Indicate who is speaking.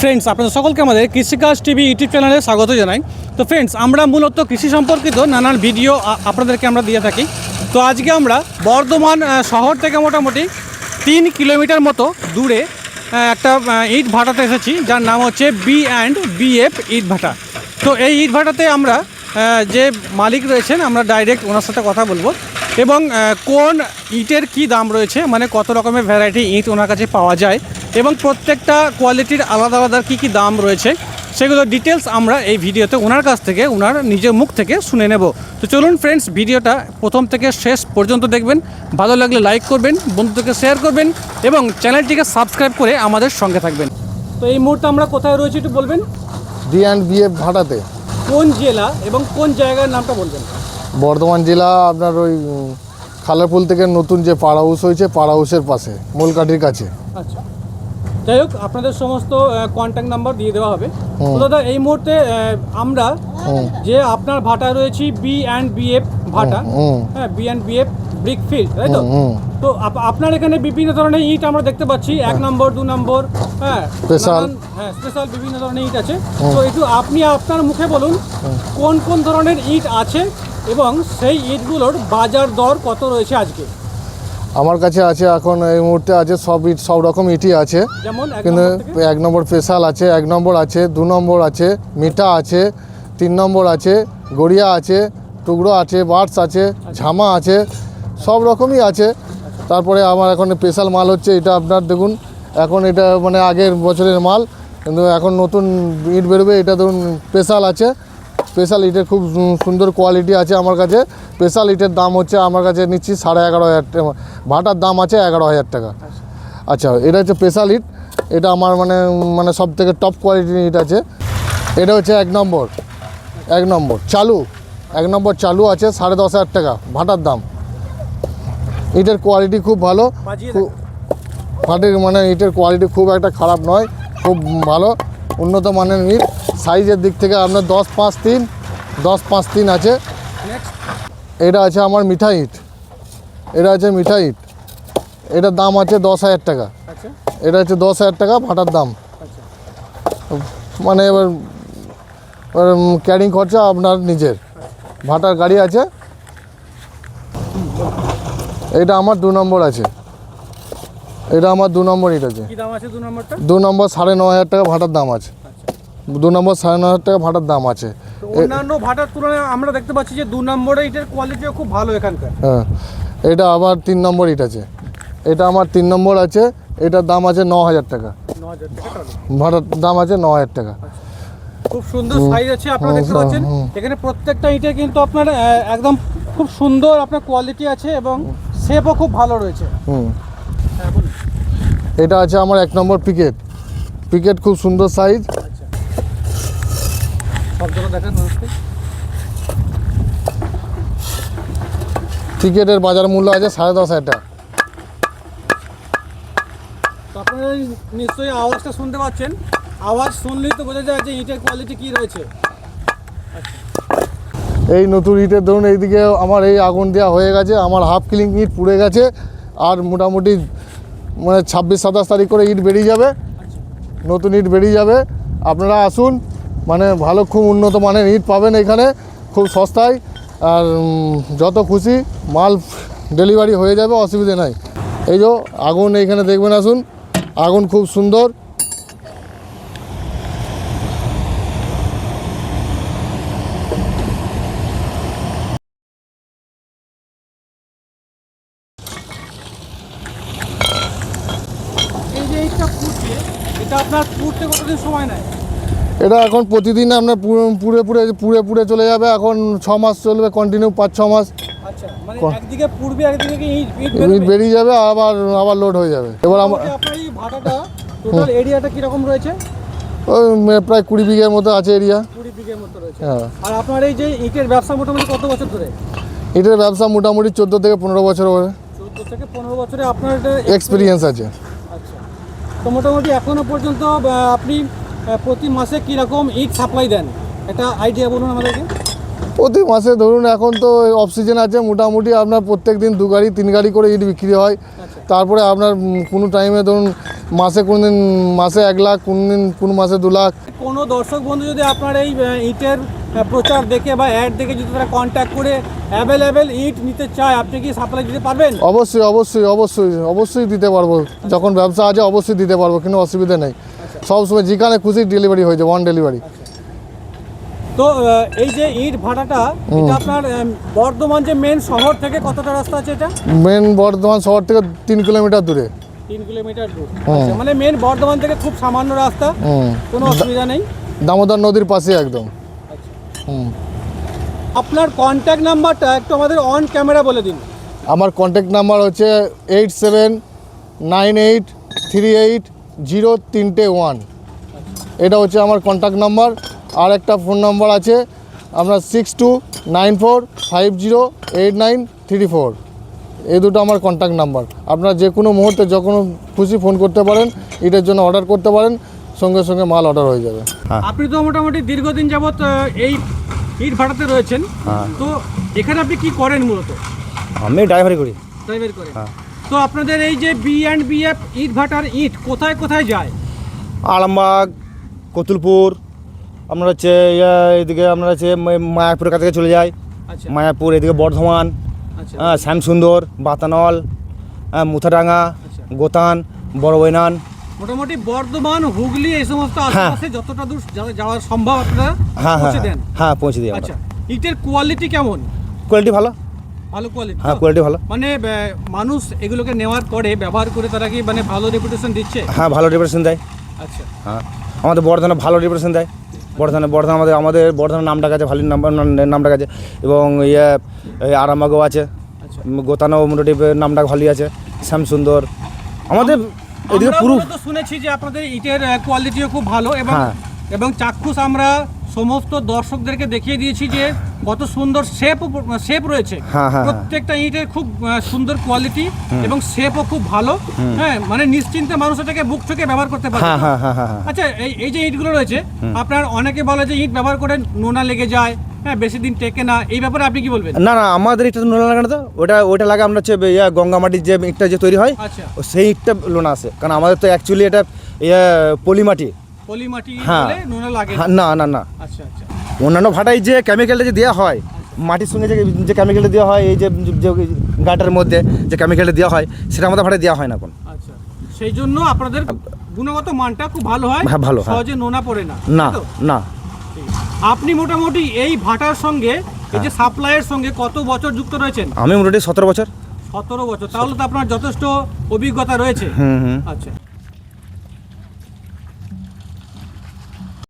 Speaker 1: Friends আপনাদের সকলকে আমাদের কৃষিকাজ টিভি ইউটিউব চ্যানেলে স্বাগত জানাই। তো ফ্রেন্ডস আমরা মূলত কৃষি সম্পর্কিত নানান ভিডিও আপনাদেরকে আমরা দিয়ে থাকি। তো আজকে আমরা বর্ধমান শহর থেকে মোটামুটি তিন কিলোমিটার মতো দূরে একটা ইট ভাটাতে এসেছি, যার নাম হচ্ছে বি অ্যান্ড বিএফ ইট ভাটা। তো এই ইট ভাটাতে আমরা যে মালিক রয়েছেন, আমরা ডাইরেক্ট ওনার সাথে কথা বলব এবং কোন ইটের কি দাম রয়েছে মানে কত রকমের ভ্যারাইটি ইট ওনার কাছে পাওয়া যায় এবং প্রত্যেকটা কোয়ালিটির আলাদা আলাদা কী কী দাম রয়েছে সেগুলো ডিটেলস আমরা এই ভিডিওতে ওনার কাছ থেকে ওনার নিজের মুখ থেকে শুনে নেব। তো চলুন ফ্রেন্ডস ভিডিওটা প্রথম থেকে শেষ পর্যন্ত দেখবেন। ভালো লাগলে লাইক করবেন বন্ধুদেরকে শেয়ার করবেন এবং চ্যানেলটিকে সাবস্ক্রাইব করে আমাদের সঙ্গে থাকবেন। তো এই মুহূর্তে আমরা কোথায় রয়েছি একটু বলবেন?
Speaker 2: ডি অ্যান্ড বি এফ ভাটাতে।
Speaker 1: কোন জেলা এবং কোন জায়গার নামটা বলবেন?
Speaker 2: বর্ধমান জেলা আপনার ওই উম, খালারপুল থেকে নতুন যে পাড়া হাউস হয়েছে পাড়া হাউসের পাশে মূলকাঠির কাছে।
Speaker 1: আচ্ছা। যাই হোক আপনাদের সমস্ত কন্ট্যাক্ট নাম্বার দিয়ে দেওয়া হবে। তো দাদা এই মুহূর্তে আমরা যে আপনার ভাটা রয়েছি বি অ্যান্ড বিএফ ভাটা
Speaker 2: হুম
Speaker 1: হ্যাঁ B and BF brick field তাই তো? তো আপ- আপনার এখানে বিভিন্ন ধরনের ইট আমরা দেখতে পাচ্ছি এক নম্বর দু নম্বর হ্যাঁ স্পেশাল। হ্যাঁ স্পেশাল বিভিন্ন ধরনের ইট আছে। তো একটু আপনি আপনার মুখে বলুন কোন কোন ধরনের ইট আছে এবং সেই ইটগুলোর বাজার দর কত রয়েছে আজকে?
Speaker 2: আমার কাছে আছে এখন এই মুহূর্তে আছে সব ইট সব রকম ইটই আছে। কিন্তু এক নম্বর স্পেশাল আছে এক নম্বর আছে দু নম্বর আছে মিঠা আছে তিন নম্বর আছে গড়িয়া আছে টুকরো আছে বার্ডস আছে ঝামা আছে সব রকমই আছে। তারপরে আমার এখন স্পেশাল মাল হচ্ছে এটা আপনার দেখুন এখন এটা মানে আগের বছরের মাল কিন্তু এখন নতুন ইট বেরোবে এটা ধরুন স্পেশাল আছে। স্পেশাল ইটের খুব সুন্দর কোয়ালিটি আছে আমার কাছে। স্পেশাল ইটের দাম হচ্ছে আমার কাছে নিচ্ছি সাড়ে এগারো হাজার টাকা ভাটার দাম আছে এগারো হাজার টাকা। আচ্ছা এটা হচ্ছে স্পেশাল ইট এটা আমার মানে মানে সব থেকে টপ কোয়ালিটির ইট আছে। এটা হচ্ছে এক নম্বর এক নম্বর চালু এক নম্বর চালু আছে সাড়ে দশ হাজার টাকা ভাটার দাম। ইটের কোয়ালিটি খুব ভালো ফাটের মানে ইটের কোয়ালিটি খুব একটা খারাপ নয় খুব ভালো উন্নত মানের ইট সাইজের দিক থেকে আপনার দশ পাঁচ তিন দশ পাঁচ তিন আছে। এটা আছে আমার মিঠা ইট। এটা আছে মিঠা ইট। এটার দাম আছে দশ হাজার টাকা।
Speaker 1: আচ্ছা।
Speaker 2: এটা হচ্ছে দশ হাজার টাকা ভাটার দাম।
Speaker 1: আচ্ছা।
Speaker 2: মানে এবার ক্যারিং খরচা আপনার নিজের। ভাটার গাড়ি আছে। এটা আমার দু নম্বর আছে। এটা আমার দু নম্বর ইট আছে।
Speaker 1: দু
Speaker 2: নম্বর সাড়ে ন হাজার টাকা ভাটার দাম আছে। দু নম্বর সাড়ে ন হাজার টাকা ভাটার দাম আছে।
Speaker 1: অন্যান্য ভাটার তুলনায় আমরা দেখতে পাচ্ছি যে দু নম্বরে ইটের কোয়ালিটিও খুব ভালো এখানকার।
Speaker 2: হ্যাঁ এটা আবার তিন নম্বর ইট আছে। এটা আমার তিন নম্বর আছে এটার দাম আছে ন হাজার টাকা। ভাটার দাম আছে ন হাজার টাকা।
Speaker 1: খুব সুন্দর সাইজ আছে আপনারা দেখতে পাচ্ছেন। এখানে প্রত্যেকটা ইটে কিন্তু আপনার একদম খুব সুন্দর আপনার কোয়ালিটি আছে এবং শেপও খুব ভালো রয়েছে। হ্যাঁ
Speaker 2: এটা আছে আমার এক নম্বর পিকেট পিকেট খুব সুন্দর সাইজ
Speaker 1: আচ্ছা
Speaker 2: পিকেটের বাজার মূল্য আছে সাড়ে দশ হাজার টাকা।
Speaker 1: আপনারা নিশ্চয়ই আওয়াজটা শুনতে পাচ্ছেন। আওয়াজ শুনলেই তো বোঝা যায় যে ইটের কোয়ালিটি কি রয়েছে।
Speaker 2: এই নতুন ইটের ধরুন এইদিকে আমার এই আগুন দেওয়া হয়ে গেছে আমার হাফ কিলিং ইট পুড়ে গেছে আর মোটামুটি মানে ছাব্বিশ সাতাশ তারিখ করে ইট বেরিয়ে যাবে। নতুন ইট বেরিয়ে যাবে। আপনারা আসুন মানে ভালো খুব উন্নত মানের ইট পাবেন এখানে, খুব সস্তায়। আর যত খুশি মাল ডেলিভারি হয়ে যাবে, অসুবিধে নাই। এই যে আগুন এইখানে দেখবেন, আসুন। আগুন খুব সুন্দর।
Speaker 1: এটা আপনার কতদিন সময় নেয়?
Speaker 2: এটা এখন প্রতিদিন আপনার পুরো- পুরে পুড়ে পুড়ে চলে যাবে এখন ছ মাস চলবে কন্টিনিউ পাঁচ ছ মাস।
Speaker 1: আচ্ছা মানে ইট ইট বেরোবে?
Speaker 2: বেরিয়ে যাবে আবার আবার লোড হয়ে যাবে। এবার আমার
Speaker 1: টোটাল এরিয়াটা কীরকম রয়েছে?
Speaker 2: প্রায় কুড়ি বিঘের মতো আছে এরিয়া
Speaker 1: কুড়ি বিঘের মতো রয়েছে।
Speaker 2: হ্যাঁ।
Speaker 1: আর আপনার এই যে ইটের ব্যবসা মোটামুটি কত বছর ধরে?
Speaker 2: এটার ব্যবসা মোটামুটি চোদ্দ থেকে পনেরো বছর হবে।
Speaker 1: চোদ্দ থেকে পনেরো বছরে আপনার
Speaker 2: এক্সপিরিয়েন্স আছে।
Speaker 1: আচ্ছা। তো মোটামুটি এখনও পর্যন্ত আপনি প্রতি মাসে কীরকম ইট সাপ্লাই দেন? একটা আইডিয়া বলুন আমাদেরকে।
Speaker 2: প্রতি মাসে ধরুন এখন তো অফ সিজন আছে মোটামুটি আপনার প্রত্যেক দিন দু গাড়ি তিন গাড়ি করে ইট বিক্রি হয়
Speaker 1: আচ্ছা।
Speaker 2: তারপরে আপনার কোনো টাইমে ধরুন মাসে কোন দিন মাসে এক লাখ কোন দিন কোন মাসে দু লাখ।
Speaker 1: কোনো দর্শক বন্ধু যদি আপনার এই ইটের প্রচার দেখে বা অ্যাড দেখে যদি তারা কন্ট্যাক্ট করে অ্যাভেলেবেল ইট নিতে চায় আপনি কি সাপ্লাই দিতে পারবেন?
Speaker 2: অবশ্যই অবশ্যই অবশ্যই অবশ্যই দিতে পারব। যখন ব্যবসা আছে অবশ্যই দিতে পারব কোনো অসুবিধা নেই। সবসময় যেখানে খুশি ডেলিভারি হয়ে যাবে অন ডেলিভারি
Speaker 1: তো এই যে ইট ভাড়াটা এটা আপনার বর্ধমান যে মেন শহর থেকে কতটা রাস্তা আছে এটা?
Speaker 2: মেন বর্ধমান শহর থেকে তিন কিলোমিটার দূরে।
Speaker 1: তিন কিলোমিটার দূর। আচ্ছা, মানে মেন বর্ধমান থেকে খুব সামান্য রাস্তা। কোনো অসুবিধা নেই?
Speaker 2: দামোদর নদীর পাশে একদম।
Speaker 1: আপনার কন্ট্যাক্ট নাম্বারটা একটু আমাদের অন ক্যামেরা বলে দিন।
Speaker 2: আমার কন্ট্যাক্ট নাম্বার হচ্ছে eight seven nine eight three eight zero তিনটে ওয়ান। এটা হচ্ছে আমার কন্ট্যাক্ট নাম্বার আর একটা ফোন নাম্বার আছে আপনার six two nine four five zero eight nine three four এই দুটো আমার কন্ট্যাক্ট নাম্বার আপনারা যে কোনো মুহূর্তে যখন খুশি ফোন করতে পারেন এটার জন্য অর্ডার করতে পারেন সঙ্গে সঙ্গে মাল অর্ডার হয়ে যাবে।
Speaker 1: আপনি তো মোটামুটি দীর্ঘদিন যাবৎ এই ইট ভাড়াতে রয়েছেন।
Speaker 3: হ্যাঁ।
Speaker 1: তো এখানে আপনি কি করেন মূলত?
Speaker 3: আমি ড্রাইভারি করি।
Speaker 1: ড্রাইভারি করে
Speaker 3: হ্যাঁ।
Speaker 1: তো আপনাদের এই যে বি অ্যান্ড বি এফ ইট ভাটার ইট কোথায় কোথায় যায়?
Speaker 3: আরামবাগ কতুলপুর আমরা হচ্ছে ইয়া, এদিকে আমরা হচ্ছে মা- মায়াপুরের কাছে চলে যাই।
Speaker 1: আচ্ছা।
Speaker 3: মায়াপুর এদিকে বর্ধমান
Speaker 1: আচ্ছা।
Speaker 3: হ্যাঁ শ্যামসুন্দর বাতানল হ্যাঁ, মুথাডাঙ্গা
Speaker 1: আচ্ছা।
Speaker 3: গোতান বড় বৈনান।
Speaker 1: মোটামুটি বর্ধমান হুগলি এই সমস্ত
Speaker 3: হ্যাঁ।
Speaker 1: আশেপাশে যতটা দূর যা- যাওয়া সম্ভব আপনারা
Speaker 3: হ্যাঁ হ্যাঁ
Speaker 1: পৌঁছে দেন।
Speaker 3: হ্যাঁ, হ্যাঁ পৌঁছে দিই আমরা।
Speaker 1: আচ্ছা ইটের কোয়ালিটি কেমন?
Speaker 3: কোয়ালিটি ভালো।
Speaker 1: ভালো কোয়ালিটি
Speaker 3: হ্যাঁ কোয়ালিটি ভালো।
Speaker 1: মানে মানুষ এগুলোকে নেওয়ার পরে ব্যবহার করে তারা কি মানে ভালো রেপুটেশন দিচ্ছে?
Speaker 3: হ্যাঁ ভালো রিপ্রেজেন্ট দেয়।
Speaker 1: আচ্ছা।
Speaker 3: হ্যাঁ আমাদের বর্ধমানে ভালো রিপ্রেজেন্ট দেয়। বর্ধমানে বর্ধমান আমাদের আমাদের বর্ধমানের নামটা আছে ভালো নাম্বার নামটা আছে এবং ইয়ে এই আরামবাগও আছে।
Speaker 1: আচ্ছা।
Speaker 3: গোতানো মোটামুটি নামটা ভালোই আছে। শ্যামসুন্দর। আমাদের এদিকে পুরো
Speaker 1: শুনেছি যে আপনাদের ইটের কোয়ালিটিও খুব ভালো এবং
Speaker 3: হ্যাঁ।
Speaker 1: এবং চাক্ষুষ আমরা সমস্ত দর্শকদেরকে দেখিয়ে দিয়েছি যে কত সুন্দর শেপ শেপ রয়েছে।
Speaker 3: হ্যাঁ, হ্যাঁ,
Speaker 1: প্রত্যেকটা ইটের খুব সুন্দর কোয়ালিটি এবং শেপও খুব ভালো। হ্যাঁ মানে নিশ্চিন্তে মানুষ এটাকে বুক থেকে ব্যবহার করতে পারে।
Speaker 3: হ্যাঁ হ্যাঁ হ্যাঁ হ্যাঁ। হ্যাঁ
Speaker 1: আচ্ছা এই এই যে ইটগুলো রয়েছে আপনার অনেকে বলে যে ইট ব্যবহার করে নোনা লেগে যায় হ্যাঁ বেশি দিন টেকে না এই ব্যাপারে আপনি কি বলবেন?
Speaker 3: না না আমাদের এটা নোনা লাগে না তো। ওটা ওটা লাগে আমরা হচ্ছে ইয়া গঙ্গামাটির যে ইটটা যে তৈরি হয়
Speaker 1: আচ্ছা।
Speaker 3: সেই ইটটা লোনা আছে। কারণ আমাদের তো অ্যাকচুয়ালি এটা পলিমাটি
Speaker 1: পলিমাটি
Speaker 3: হ্যাঁ।
Speaker 1: নোনা লাগে
Speaker 3: হ্যাঁ, না না না।
Speaker 1: আচ্ছা আচ্ছা।
Speaker 3: অন্যান্য ভাটায় যে কেমিক্যালটা যে দেওয়া হয় মাটির সঙ্গে যে যে কেমিক্যালটা দেওয়া হয় এই যে গাটার মধ্যে যে কেমিক্যালটা দেওয়া হয় সেটা আমাদের ভাটায় দেওয়া হয় না এখন।
Speaker 1: আচ্ছা। সেই জন্য আপনাদের গুণগত মানটা খুব ভালো হয়
Speaker 3: হ্যাঁ, ভালো, হ্যাঁ।
Speaker 1: সহজে নোনা পড়ে না
Speaker 3: না না।
Speaker 1: আপনি মোটামুটি এই ভাটার সঙ্গে এই যে সাপ্লাইয়ের সঙ্গে কত বছর যুক্ত রয়েছেন?
Speaker 3: আমি মোটামুটি সতেরো বছর।
Speaker 1: সতেরো বছর তাহলে তো আপনার যথেষ্ট অভিজ্ঞতা রয়েছে।
Speaker 3: হুম হুম।
Speaker 1: আচ্ছা।